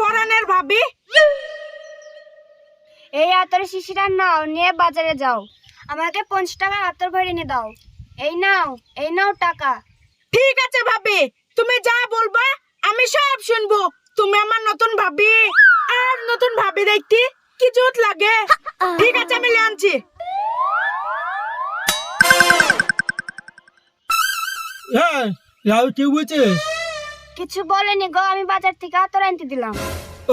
পরানের ভাবি? এই আতর শিশিটা নাও নিয়ে বাজারে যাও। আমাকে পঞ্চাশ টাকা আতর ভরে এনে দাও। এই নাও এই নাও টাকা। ঠিক আছে ভাবি তুমি যা বলবা আমি সব শুনব। তুমি আমার নতুন ভাবি। আর নতুন ভাবি দেখতে কি জুত লাগে? ঠিক আছে আমি আনছি। হ্যাঁ লাউ কি বলছিস কিছু বলেনি গো আমি বাজার থেকে আতর আনতে দিলাম।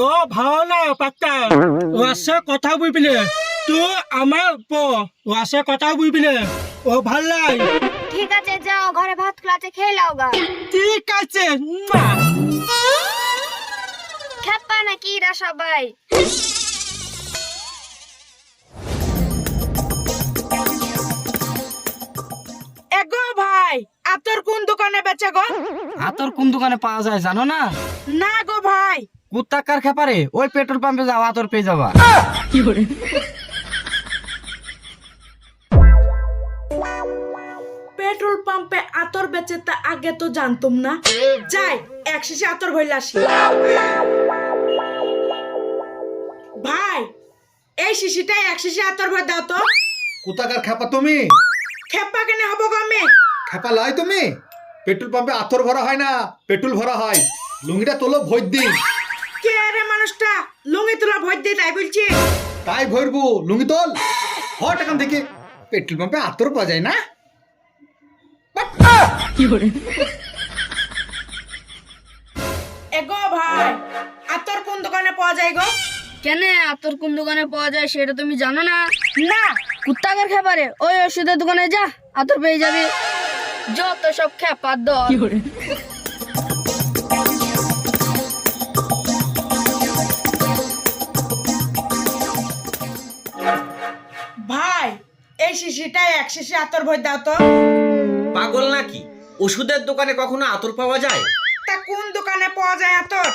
ও ভালো না পাক্কা। ওয়াসে কথা বুঝবিলে। তুই আমার প ওয়াসে কথা বুঝবিলে। ও ভালো লাগে ঠিক আছে যাও ঘরে ভাত খোলাতে খেয়ে লাও গা। ঠিক আছে মা। খেপা নাকি এরা সবাই? আতর কোন দোকানে বেচে গো? আতর কোন দোকানে পাওয়া যায় জানো না? না গো ভাই। কুত্তাকার খেপারে ওই পেট্রোল পাম্পে যাও আতর পেয়ে যাবা। পেট্রোল পাম্পে আতর বেচে তা আগে তো জানতুম না। যাই এক শিশি আতর ভইলে আসি। ভাই এই শিশিটাই এক শিশি আতর ভর দাও তো। কোথাকার খেপা তুমি? খেপা কেন হব গো আমি? খেপা লাই তুমি? পেট্রোল পাম্পে আতর ভরা হয় না পেট্রোল ভরা হয়। লুঙ্গিটা তোলো ভোজ দিন। কে রে মানুষটা? লুঙ্গি তোলা ভর দিয়ে তাই বলছি। তাই ভরবো লুঙ্গি তোল। হট এখান থেকে। পেট্রোল পাম্পে আতর পাওয়া যায় না। এগো ভাই আতর কোন দোকানে পাওয়া যায় গো? কেন আতর কোন দোকানে পাওয়া যায় সেটা তুমি জানো না? না। কুত্তাকার খেপারে ওই ওষুধের দোকানে যা আতর পেয়ে যাবে। যত সব খেপার দল। ভাই এই শিশিটাই এক শিশি আতর ভর দাও তো। পাগল নাকি? ওষুধের দোকানে কখনো আতর পাওয়া যায়? তা কোন দোকানে পাওয়া যায় আতর?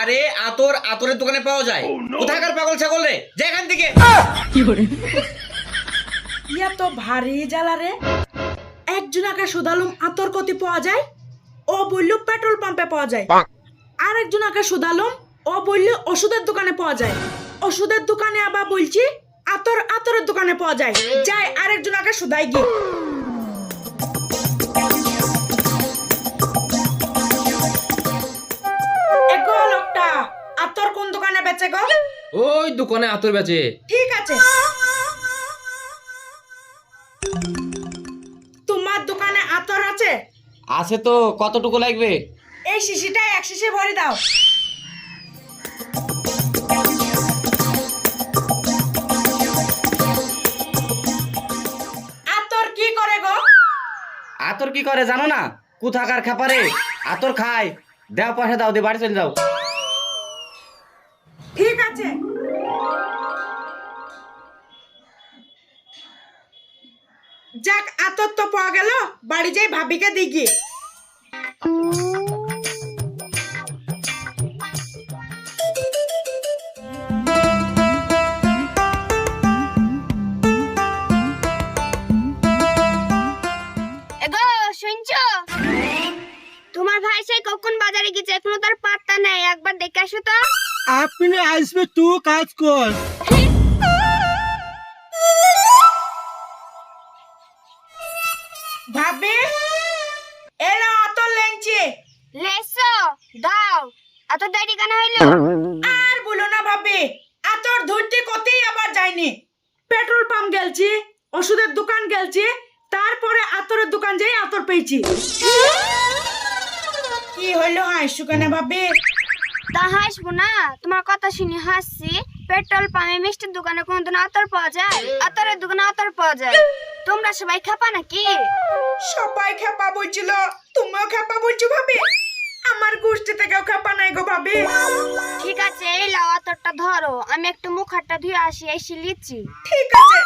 আরে আতর আতরের দোকানে পাওয়া যায়। কোথাকার পাগল ছাগল রে? যা এখান থেকে। ইয়া তো ভারী জ্বালা রে। একজনাকে সুদালুম আতর কতি পাওয়া যায় ও বলল পেট্রোল পাম্পে পাওয়া যায়। আর একজনাকে সুদালুম ও বলল ওষুধের দোকানে পাওয়া যায়। ওষুধের দোকানে আবার বলছি আতর আতরের দোকানে পাওয়া যায়। যাই আরেকজনাকে সুদাই গিয়ে। এগো আতর কোন দোকানে বেচে গো? ওই দোকানে আতর বেচে। ঠিক আছে। দোকানে আতর আছে। আছে তো কতটুকু লাগবে? এই শিশিটা এক শিশি ভরে দাও। আতর কি করে গো? আতর কি করে জানো না? কোথাকার খেপারে? আতর খায়। দেও পয়সা দাও দিয়ে বাড়ি চলে যাও। যাক আতর তো পাওয়া গেল। বাড়ি যাই ভাবিকে দিগি এগো শুনছো? তোমার ভাই সেই কখন বাজারে গেছে? এখনও তার পাত্তা নেই। একবার দেখে আসো তো। আপনি আসবে তুই কাজ কর। ভাবি? এলো আতর লেঞ্চি। লেসো দাও। এত দেরি কেন হইল? আর বলো না ভাবি আতর ধরতে কতেই আবার যায়নি। পেট্রোল পাম্প গেলছি ওষুধের দোকান গেলছি তারপরে আতরের দোকান যাই আতর পেয়েছি। কি হইল হাসু কেন ভাবি? তা হাসবো না তোমার কথা শুনে হাসছি। পেট্রোল পাম্পে মিষ্টির দোকানে কোনদিন আতর পাওয়া যায়? আতরের দোকানে আতর পাওয়া যায়। তোমরা সবাই খাপা নাকি? সবাই খেপা বলছিল তুমিও খেপা বলছো ভাবি? আমার গোষ্ঠী থেকেও খেপা নাই গো ভাবি। ঠিক আছে এই লাও আতরটা ধরো। আমি একটু মুখ হাতটা ধুয়ে আসি এসে লিচ্ছি ঠিক আছে।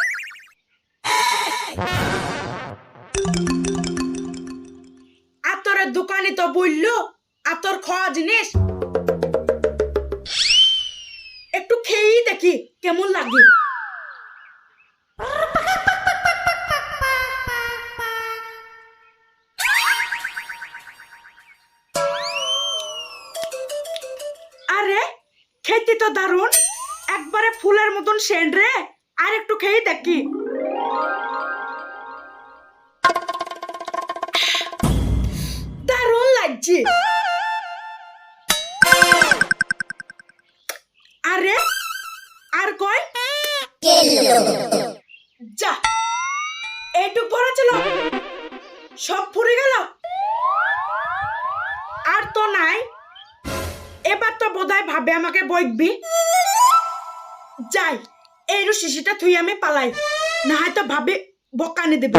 আতরের দোকানি তো বলল আতর খাওয়া জিনিস। একটু খেয়েই দেখি কেমন লাগে। আরে একবারে ফুলের মতন সেন্ট রে। আর একটু খেয়ে দেখি। দারুণ লাগছে। আরে, আর কই? যা, এইটুক ভরা ছিল। সব ফুরে গেল। আর তো নাই। এবার তো বোধহয় ভাবে আমাকে বইকবি যাই এই শিশিটা থুই আমি পালাই। না হয়তো ভাবে বকানি দেবে।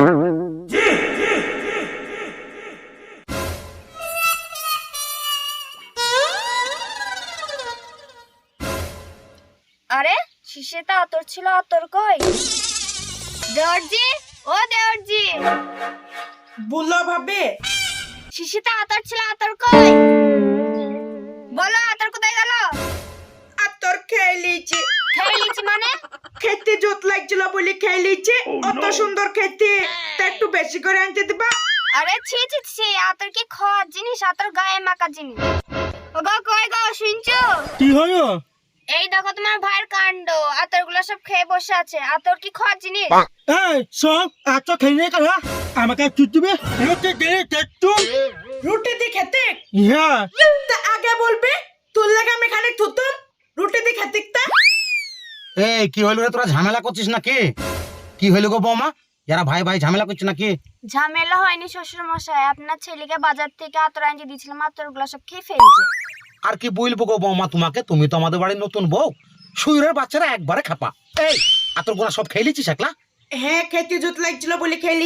আরে শিশিতে আতর ছিল আতর কই? দেওরজি ও দেওরজি বলল ভাবে। শিশিতে আতর ছিল আতর কই? খেয়ে লিয়েছি অত সুন্দর খেতে তা একটু বেশি করে আনতে দিবা। আরে ছি ছি ছি আতর কি খাওয়ার জিনিস আতর গায়ে মাখা জিনিস। ও গো কই গো শুনছো? কি হলো? এই দেখো তোমার ভাইয়ের কাণ্ড আতরগুলো সব খেয়ে বসে আছে। আতর কি খাওয়ার জিনিস? এই সব এত খেয়ে নিয়ে গেল আমাকে একটু দিবে? রুটি দিলে একটু রুটি দিয়ে খেতে? হ্যাঁ তা আগে বলবি তোর লাগে আমি খানিক থুতুম। রুটি দিয়ে খেতে তা? এই কি হইল রে তোরা? ঝামেলা করছিস নাকি? কি হইল গো বৌমা? যারা ভাই ভাই ঝামেলা করছিস নাকি? ঝামেলা হয়নি শ্বশুর মশাই আপনার ছেলেকে বাজার থেকে আতর আনতে দিয়েছিলাম আতরগুলো সব খেয়ে ফেলছে। আর কি বলব গো বৌমা তোমাকে? তুমি তো আমাদের বাড়ির নতুন বউ। শুইরের বাচ্চারা একবারে খাপা। এই আর তোর গোনা সব খেয়ে লিচিস একলা? হ্যাঁ খেতে জোত লাগছিল বলে খেয়ে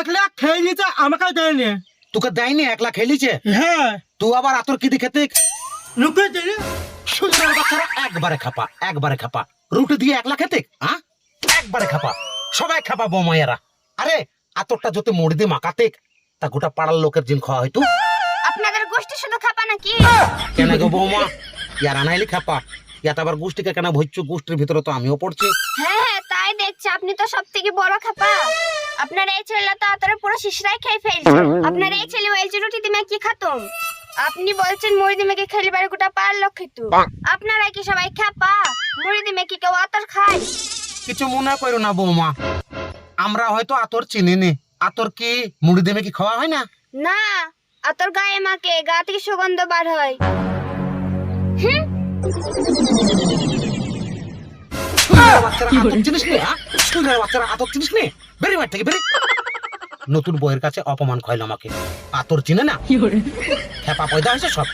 একলা খেয়ে নিতে আমাকে দেয়নি। তোকে দেয়নি একলা খেয়ে লিছে হ্যাঁ। তুই আবার আতর কি খেতে রুকে দিলে শুইরের বাচ্চারা একবারে খাপা একবারে খাপা। রুটি দিয়ে একলা খেতে হ্যাঁ একবারে খাপা সবাই খাপা বৌমা এরা আরে আতরটা যদি মুড়ি দিয়ে মাখাতে তা গোটা পাড়ার লোকের জিন খাওয়া হয়তো আপনাদের গোষ্ঠী শুধু খাপা নাকি? কেন গো বৌমা? ইয়ার আনাইলি খাপা। ইয়াত আবার গোষ্ঠীকে কেন ভইচ্ছু গোষ্ঠীর ভিতরে তো আমিও পড়ছি। হ্যাঁ হ্যাঁ তাই দেখছি। আপনি তো সব থেকে বড় খাপা। আপনার এই ছেলেটা তো আতরে পুরো শিশরাই খেয়ে ফেলছে। আপনার এই ছেলে বলছে রুটি দিমে কি খাতম? আপনি বলছেন মুড়ি দিমে কি খেলি বাড়ি গোটা পার লোক খেতু আপনারা কি সবাই খাপা মুড়ি দিমে কি কেউ আতর খায়? কিছু মনে করো না বৌমা। আমরা হয়তো আতর চিনি নি আতর কি মুড়ি দেবে কি খাওয়া হয় না? না আতর গায়ে মাকে গা থেকে সুগন্ধ বার হয়। বাচ্চারা আতর চিনিস নি হ্যাঁ? বাচ্চারা আতর চিনিস নি বেরি মার থেকে বেরি নতুন বইয়ের কাছে অপমান খাইল আমাকে। আতর চিনে না? হ্যাপা পয়দা হয়েছে সব।